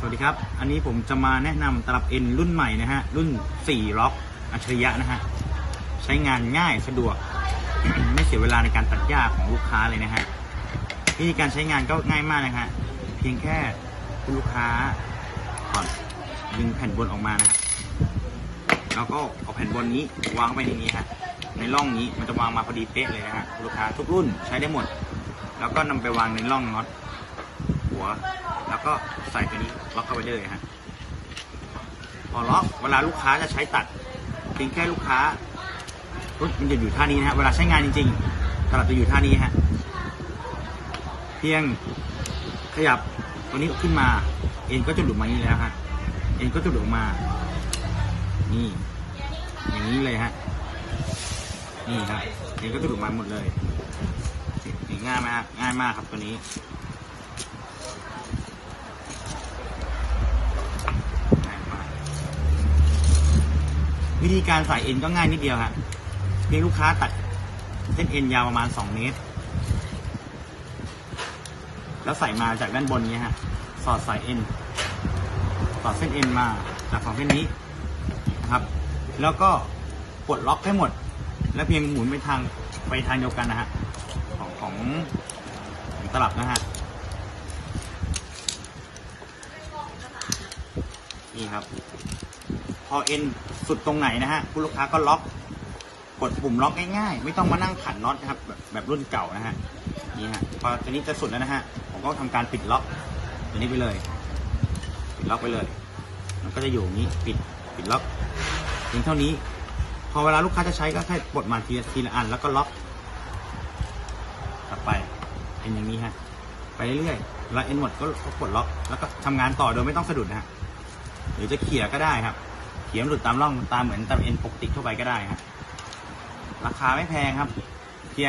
สวัสดีครับ อันนี้ผมจะมาแนะนำตลับเอ็นรุ่นใหม่นะฮะ รุ่น 4 ล็อกอัจฉริยะนะฮะ ใช้งานง่ายสะดวก ไม่เสียเวลาในการตัดหญ้าของลูกค้าเลยนะฮะ วิธีการใช้งานก็ง่ายมากนะฮะ เพียงแค่คุณลูกค้าก่อนดึงแผ่นบนออกมานะฮะ แล้วก็เอาแผ่นบนนี้วางไปในนี้ฮะ ในร่องนี้มันจะวางมาพอดีเป๊ะเลยนะฮะ ลูกค้าทุกรุ่นใช้ได้หมด แล้วก็นำไปวางในร่องน็อตหัว แล้วก็ใส่ตัวนี้ล็อกเข้าไปเลยฮะพอล็อกเวลาลูกค้าจะใช้ตัดเพียงแค่ลูกค้ามันจะอยู่ท่านี้นะฮะเวลาใช้งานจริงๆตลับจะอยู่ท่านี้ฮะเพียงขยับตัวนี้ขึ้นมาเอ็นก็จะหลุดมาอย่างนี้แล้วฮะเอ็นก็จะหลุดมา นี่ อย่างนี้เลยฮะนี่ครับเอ็นก็จะหลุดมาหมดเลยง่ายมากง่ายมากครับตัวนี้ ง่ายมาก วิธีการใส่เอ็นก็ง่ายนิดเดียวฮะเพียงลูกค้าตัดเส้นเอ็นยาวประมาณ2เมตร แล้วใส่มาจากด้านบนเนี้ยฮะ สอดสายเอ็น สอดเส้นเอ็นมาจากสองเส้นนี้นะครับ แล้วก็กดล็อกให้หมด แล้วเพียงหมุนไปทางไปทางเดียวกันนะฮะ ของของตลับนะฮะ นี่ครับ พอเอ็นสุดตรงไหนนะฮะคุณลูกค้าก็ล็อกกดปุ่มล็อกง่ายๆ ไม่ต้องมานั่งขันน็อตนะครับแบบแบบรุ่นเก่านะฮะนี่ฮะพอตัวนี้จะสุดแล้วนะฮะผมก็ทำการปิดล็อกตัวนี้ไปเลย ปิดล็อกไปเลย มันก็จะอยู่อย่างนี้ปิดปิดล็อกเพียงเท่านี้ พอเวลาลูกค้าจะใช้ก็แค่ปลดมาทีละทีละอันแล้วก็ล็อกต่อไปเป็นอย่างนี้ฮะไปเรื่อยๆเวลาเอ็นหมดก็ก็กดล็อก แล้วก็ทำงานต่อโดยไม่ต้องสะดุดนะฮะหรือจะเขี่ยก็ได้ครับ เขี่ยมหลุดตามร่องตามเหมือนตามเอ็นปกติทั่วไปก็ได้ครับราคาไม่แพงครับเพียง